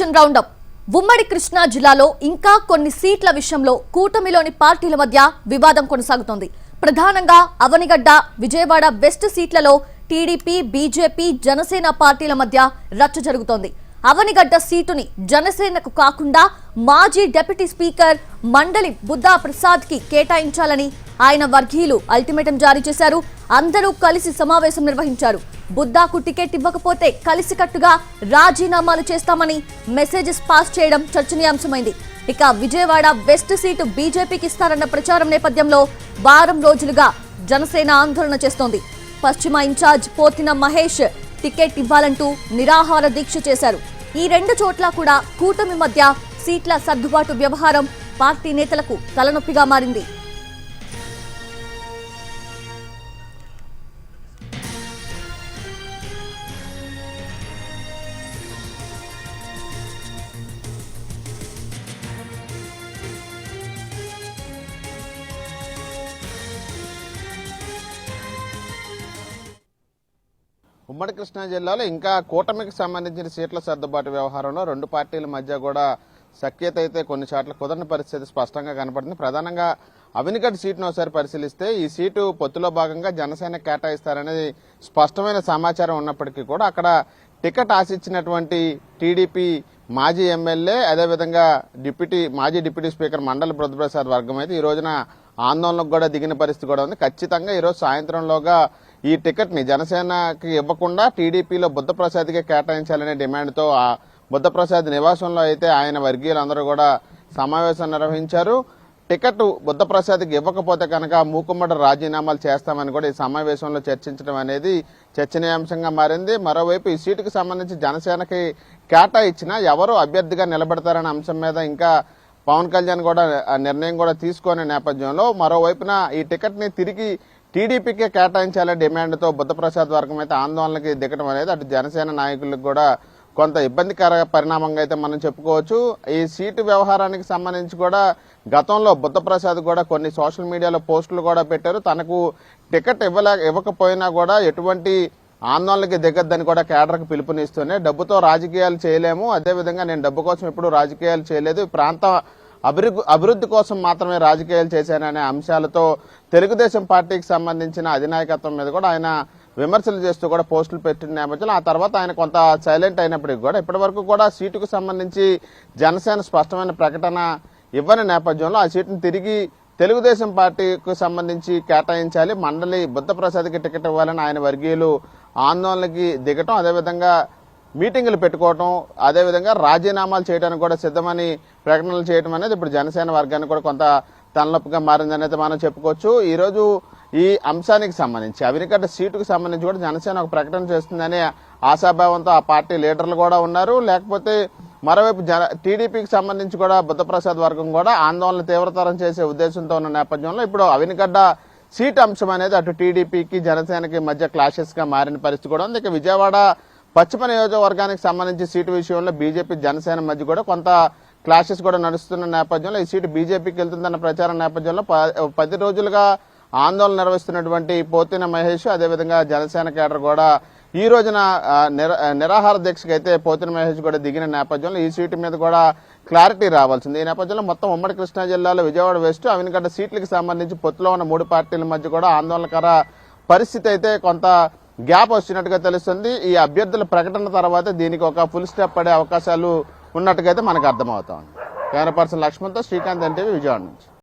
Election round up ఉమ్మడి కృష్ణా జిల్లాలో ఇంకా కొన్ని సీట్ల విషయంలో కూటమిలోని పార్టీల మధ్య వివాదం కొనసాగుతోంది. ప్రధానంగా అవనిగడ్డ విజయవాడ వెస్ట్ సీట్లలో టీడీపీ బీజేపీ జనసేన పార్టీల మధ్య రచ్చ జరుగుతోంది. అవనిగడ్డ సీటుని జనసేనకు కాకుండా మాజీ డిప్యూటీ స్పీకర్ మండలి బుద్ధా ప్రసాద్కి కేటాయించాలని ఆయన వర్గీయులు అల్టిమేటం జారీ చేశారు. అందరూ కలిసి సమావేశం నిర్వహించారు. బుద్ధాకు టికెట్ ఇవ్వకపోతే కలిసికట్టుగా రాజీనామాలు చేస్తామని మెసేజెస్ పాస్ చేయడం చర్చనీయాంశమైంది. ఇక విజయవాడ వెస్ట్ సీటు బీజేపీకి ఇస్తారన్న ప్రచారం నేపథ్యంలో వారం రోజులుగా జనసేన ఆందోళన చేస్తోంది. పశ్చిమ in charge Pothina Mahesh ticket ఇవ్వాలంటూ నిరాహార దీక్ష చేశారు. ఈ రెండు చోట్ల కూడా కూటమి మధ్య సీట్ల సర్దుబాటు వ్యవహారం పార్టీ నేతలకు తలనొప్పిగా మారింది. ఉమ్మడి కృష్ణా జిల్లాలో ఇంకా కూటమికి సంబంధించిన సీట్ల సర్దుబాటు వ్యవహారంలో రెండు పార్టీల మధ్య కూడా సఖ్యత అయితే కొన్ని చోట్ల కుదరని పరిస్థితి స్పష్టంగా కనపడుతుంది. ప్రధానంగా అవినిగడ్ సీటును ఒకసారి పరిశీలిస్తే ఈ సీటు పొత్తులో భాగంగా జనసేన కేటాయిస్తారనేది స్పష్టమైన సమాచారం ఉన్నప్పటికీ కూడా అక్కడ టికెట్ ఆశించినటువంటి టీడీపీ మాజీ ఎమ్మెల్యే అదేవిధంగా డిప్యూటీ మాజీ డిప్యూటీ స్పీకర్ మండలి బుద్ధప్రసాద్ వర్గం అయితే ఈ రోజున ఆందోళనకు కూడా దిగిన పరిస్థితి కూడా ఉంది. ఖచ్చితంగా ఈరోజు సాయంత్రంలోగా ఈ టికెట్ని జనసేనకి ఇవ్వకుండా టీడీపీలో బుద్ధప్రసాద్కే కేటాయించాలనే డిమాండ్తో ఆ బుద్ధప్రసాద్ నివాసంలో అయితే ఆయన వర్గీయులందరూ కూడా సమావేశం నిర్వహించారు. టికెట్ బుద్ధప్రసాద్కి ఇవ్వకపోతే కనుక మూకుమ్మడి రాజీనామాలు చేస్తామని కూడా ఈ సమావేశంలో చర్చించడం అనేది చర్చనీయాంశంగా మారింది. మరోవైపు ఈ సీటుకు సంబంధించి జనసేనకి కేటాయించినా ఎవరు అభ్యర్థిగా నిలబడతారనే అంశం మీద ఇంకా పవన్ కళ్యాణ్ కూడా నిర్ణయం కూడా తీసుకునే నేపథ్యంలో మరోవైపున ఈ టికెట్ని తిరిగి టీడీపీకే కేటాయించాలనే డిమాండ్తో బుద్ధప్రసాద్ వర్గం అయితే ఆందోళనకి దిగడం అనేది అటు జనసేన నాయకులకు కూడా కొంత ఇబ్బందికర పరిణామంగా అయితే మనం చెప్పుకోవచ్చు. ఈ సీటు వ్యవహారానికి సంబంధించి కూడా గతంలో బుద్ధప్రసాద్ కూడా కొన్ని సోషల్ మీడియాలో పోస్టులు కూడా పెట్టారు. తనకు టికెట్ ఇవ్వలే ఇవ్వకపోయినా కూడా ఎటువంటి ఆందోళనకి దిగద్దని కూడా కేడర్కి పిలుపునిస్తూనే డబ్బుతో రాజకీయాలు చేయలేము. అదేవిధంగా నేను డబ్బు కోసం ఎప్పుడు రాజకీయాలు చేయలేదు. ప్రాంత అభివృద్ధి అభివృద్ధి కోసం మాత్రమే రాజకీయాలు చేశాననే అంశాలతో తెలుగుదేశం పార్టీకి సంబంధించిన అధినాయకత్వం మీద కూడా ఆయన విమర్శలు చేస్తూ కూడా పోస్టులు పెట్టిన నేపథ్యంలో ఆ తర్వాత ఆయన కొంత సైలెంట్ అయినప్పటికీ కూడా ఇప్పటి వరకు కూడా సీటుకు సంబంధించి జనసేన స్పష్టమైన ప్రకటన ఇవ్వని నేపథ్యంలో ఆ సీటును తిరిగి తెలుగుదేశం పార్టీకి సంబంధించి కేటాయించాలి. మండలి బుద్ధప్రసాద్కి టికెట్ ఇవ్వాలని ఆయన వర్గీయులు ఆందోళనకి దిగటం అదేవిధంగా మీటింగులు పెట్టుకోవటం అదేవిధంగా రాజీనామాలు చేయడానికి కూడా సిద్ధమని ప్రకటనలు చేయడం అనేది ఇప్పుడు జనసేన వర్గానికి కూడా కొంత తలనొప్పిగా మారిందని అయితే మనం చెప్పుకోవచ్చు. ఈరోజు ఈ అంశానికి సంబంధించి అవినికట్ట సీటుకు సంబంధించి కూడా జనసేన ఒక ప్రకటన చేస్తుందనే ఆశాభావంతో ఆ పార్టీ లీడర్లు కూడా ఉన్నారు. లేకపోతే మరోవైపు జన టీడీపీకి సంబంధించి కూడా బుద్ధప్రసాద్ వర్గం కూడా ఆందోళన తీవ్రతరం చేసే ఉద్దేశంతో ఉన్న నేపథ్యంలో ఇప్పుడు అవినిగడ్డ సీట్ అంశం అనేది అటు టీడీపీకి జనసేనకి మధ్య క్లాషెస్గా మారిన పరిస్థితి కూడా ఉంది. ఇక విజయవాడ పశ్చిమ నియోజకవర్గానికి సంబంధించి సీటు విషయంలో బీజేపీ జనసేన మధ్య కూడా కొంత క్లాషెస్ కూడా నడుస్తున్న నేపథ్యంలో ఈ సీటు బీజేపీకి వెళ్తుందన్న ప్రచారం నేపథ్యంలో ప- పది రోజులుగా ఆందోళన నిర్వహిస్తున్నటువంటి పోతిన మహేష్ అదేవిధంగా జనసేన కేడర్ కూడా ఈ రోజున నిర- నిరాహార దీక్షకు అయితే పోతిన మహేష్ కూడా దిగిన నేపథ్యంలో ఈ సీటు మీద కూడా క్లారిటీ రావాల్సింది. ఈ నేపథ్యంలో మొత్తం ఉమ్మడి కృష్ణా జిల్లాలో విజయవాడ వెస్ట్ అవినగడ్డ సీట్లకు సంబంధించి పొత్తులో ఉన్న మూడు పార్టీల మధ్య కూడా ఆందోళనకర పరిస్థితి అయితే కొంత గ్యాప్ వచ్చినట్టుగా తెలుస్తుంది. ఈ అభ్యర్థుల ప్రకటన తర్వాత దీనికి ఒక ఫుల్ స్టెప్ పడే అవకాశాలు ఉన్నట్టుగా అయితే మనకు అర్థమవుతా ఉంది కెమెరా పర్సన్ లక్ష్మణ్తో శ్రీకాంత్ ఎన్టీవీ విజయవాడ నుంచి.